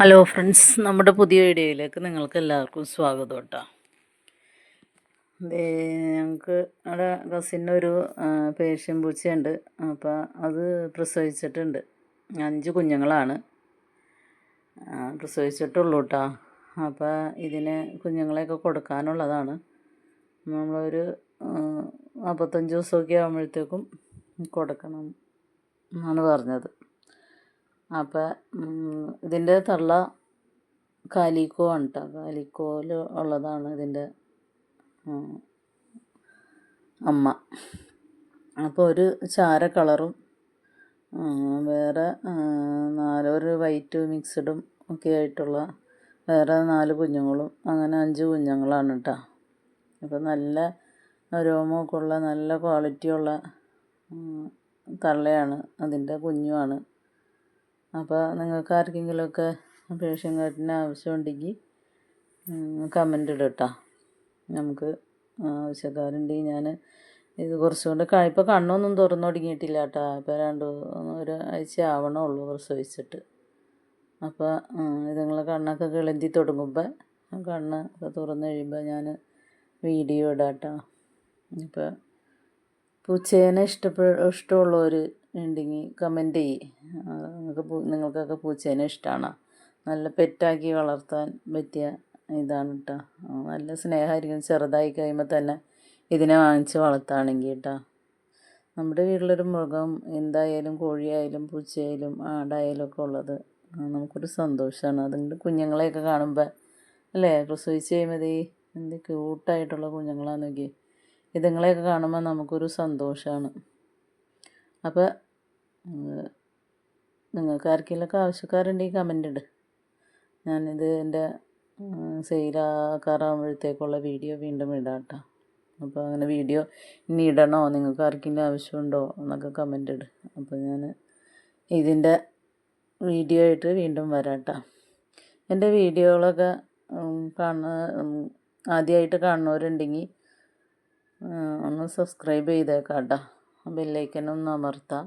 Hello friends നമ്മുടെ പുതിയ വീഡിയോയിലേക്ക് നിങ്ങൾക്ക് എല്ലാവർക്കും സ്വാഗതം കേട്ടോ ഞങ്ങൾക്ക് അവിടെ കസിന്റെ ഒരു പേർഷ്യൻ പൂച്ചയുണ്ട്. അപ്പോൾ അത് പ്രസവിച്ചിട്ടുണ്ട്. അഞ്ച് കുഞ്ഞുങ്ങളാണ്. പ്രസവിച്ചിട്ടുള്ളൂ കേട്ടോ അപ്പോൾ ഇതിന് കുഞ്ഞുങ്ങളെയൊക്കെ കൊടുക്കാനുള്ളതാണ്. നമ്മളൊരു നാൽപ്പത്തഞ്ച് ദിവസമൊക്കെ ആകുമ്പോഴത്തേക്കും കൊടുക്കണം എന്നാണ് പറഞ്ഞത്. അപ്പം ഇതിന്റെ തള്ള കാലിക്കോ ആണ് കേട്ടോ കാലിക്കോയിൽ ഉള്ളതാണ് ഇതിന്റെ അമ്മ. അപ്പോൾ ഒരു ചാര കളറും വേറെ നാലൊരു വൈറ്റ് മിക്സഡും ഒക്കെ ആയിട്ടുള്ള വേറെ നാല് കുഞ്ഞുങ്ങളും അങ്ങനെ അഞ്ച് കുഞ്ഞുങ്ങളാണ് കേട്ടോ അപ്പോൾ നല്ല രോമമൊക്കെ ഉള്ള നല്ല ക്വാളിറ്റിയുള്ള തള്ളയാണ് അതിന്റെ കുഞ്ഞുമാണ് അപ്പോൾ നിങ്ങൾക്ക് ആർക്കെങ്കിലുമൊക്കെ റേഷൻ കാർഡിന് ആവശ്യമുണ്ടെങ്കിൽ കമന്റ് ഇടട്ടോ നമുക്ക് ആവശ്യക്കാരുണ്ടെങ്കിൽ ഞാൻ ഇത് കുറച്ചുകൊണ്ട് ഇപ്പോൾ കണ്ണൊന്നും തുറന്നു തുടങ്ങിയിട്ടില്ല കേട്ടോ. ഇപ്പോൾ രണ്ട് ഒരു ആഴ്ച ആവണുള്ളൂ പ്രസവിച്ചിട്ട്. അപ്പോൾ ഇതുങ്ങളെ കണ്ണൊക്കെ കിളന്തി തുടങ്ങുമ്പോൾ കണ്ണ് ഒക്കെ തുറന്നു കഴിയുമ്പോൾ ഞാൻ വീഡിയോ ഇടാം കേട്ടോ. ഇപ്പോൾ പൂച്ചേനെ ഇഷ്ടപ്പെ ഇഷ്ടമുള്ളവർ ഉണ്ടെങ്കിൽ കമന്റ് ചെയ്യ്. നിങ്ങൾക്ക് നിങ്ങൾക്കൊക്കെ പൂച്ചേനെ ഇഷ്ടമാണ് നല്ല പെറ്റാക്കി വളർത്താൻ പറ്റിയ ഇതാണ് കേട്ടോ നല്ല സ്നേഹമായിരിക്കും. ചെറുതായി കഴിയുമ്പോൾ തന്നെ ഇതിനെ വാങ്ങിച്ച് വളർത്തുകയാണെങ്കിൽ കേട്ടോ നമ്മുടെ വീട്ടിലൊരു മൃഗം എന്തായാലും കോഴിയായാലും പൂച്ചയായാലും ആടായാലും ഒക്കെ ഉള്ളത് നമുക്കൊരു സന്തോഷമാണ് അതുകൊണ്ട് കുഞ്ഞുങ്ങളെയൊക്കെ കാണുമ്പോൾ അല്ലേ? പ്രസവിച്ച് കഴിയുമ്പോൾ ഈ എന്ത് ക്യൂട്ടായിട്ടുള്ള കുഞ്ഞുങ്ങളാന്ന് നോക്കി ഇതുങ്ങളെയൊക്കെ കാണുമ്പോൾ നമുക്കൊരു സന്തോഷമാണ് അപ്പോൾ നിങ്ങൾക്ക് ആർക്കെങ്കിലുമൊക്കെ ആവശ്യക്കാരുണ്ടെങ്കിൽ കമന്റ് ഇട്. ഞാനിത് എന്റെ സെയിലാക്കാറാകുമ്പോഴത്തേക്കുള്ള വീഡിയോ വീണ്ടും ഇടാം കേട്ടോ അപ്പോൾ അങ്ങനെ വീഡിയോ ഇനി ഇടണോ? നിങ്ങൾക്ക് ആർക്കെങ്കിലും ആവശ്യമുണ്ടോ? എന്നൊക്കെ കമന്റ് ഇട്. അപ്പോൾ ഞാൻ ഇതിന്റെ വീഡിയോ ആയിട്ട് വീണ്ടും വരാം കേട്ടോ എന്റെ വീഡിയോകളൊക്കെ കാണുന്ന ആദ്യമായിട്ട് കാണുന്നവരുണ്ടെങ്കിൽ ഒന്ന് സബ്സ്ക്രൈബ് ചെയ്തേക്കാം കേട്ടോ ബെല്ലൈക്കനൊന്ന് അമർത്താം.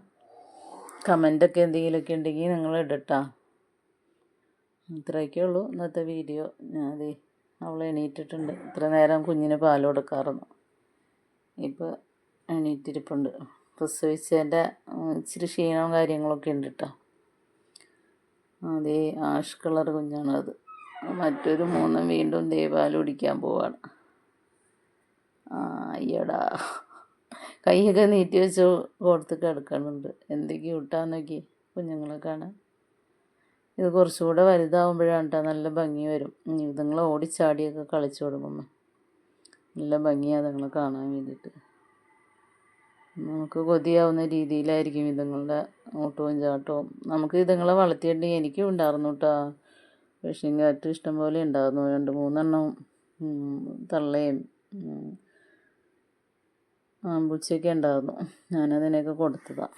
കമന്റൊക്കെ എന്തെങ്കിലുമൊക്കെ ഉണ്ടെങ്കിൽ നിങ്ങൾ ഇടട്ടാ. ഇത്രയൊക്കെ ഉള്ളൂ ഇന്നത്തെ വീഡിയോ. ഞാൻ അവൾ എണീറ്റിട്ടുണ്ട്. ഇത്ര നേരം കുഞ്ഞിന് പാൽ കൊടുക്കാറുന്നു ഇപ്പോൾ എണീറ്റിരിപ്പുണ്ട്. പ്രസവിച്ചതിന്റെ ഇച്ചിരി ക്ഷീണവും കാര്യങ്ങളൊക്കെ ഉണ്ട് കേട്ടോ. അതേ ആഷ് കളർ കുഞ്ഞാണ് അത് മറ്റൊരു മൂന്നും വീണ്ടും ദേ പാൽ കുടിക്കാൻ പോവാണ്. അയ്യടാ കൈയൊക്കെ നീട്ടി വെച്ച് കൊടുത്ത് കിടക്കണുണ്ട് എന്ത് ക്യൂട്ടാന്ന് നോക്കി കുഞ്ഞുങ്ങളെ കാണാൻ. ഇത് കുറച്ചുകൂടെ വലുതാവുമ്പോഴാണ് കേട്ടോ നല്ല ഭംഗി വരും. ഇതുങ്ങൾ ഓടിച്ചാടിയൊക്കെ കളിച്ചു തുടങ്ങുമ്പോൾ നല്ല ഭംഗിയാണ് ഇതുങ്ങളെ കാണാൻ വേണ്ടിയിട്ട്. നമുക്ക് കൊതിയാവുന്ന രീതിയിലായിരിക്കും ഇതുങ്ങളുടെ ഓട്ടവും ചാട്ടവും. നമുക്ക് ഇതുങ്ങളെ വളർത്തിയിട്ടുണ്ടെങ്കിൽ എനിക്കും ഉണ്ടായിരുന്നു കേട്ടോ പക്ഷേ കാറ്റ് ഇഷ്ടംപോലെ ഉണ്ടായിരുന്നു. രണ്ട് മൂന്നെണ്ണവും തള്ളയും ആമ്പൂച്ചയൊക്കെ ഉണ്ടായിരുന്നു. ഞാനതിനെയൊക്കെ കൊടുത്തതാണ്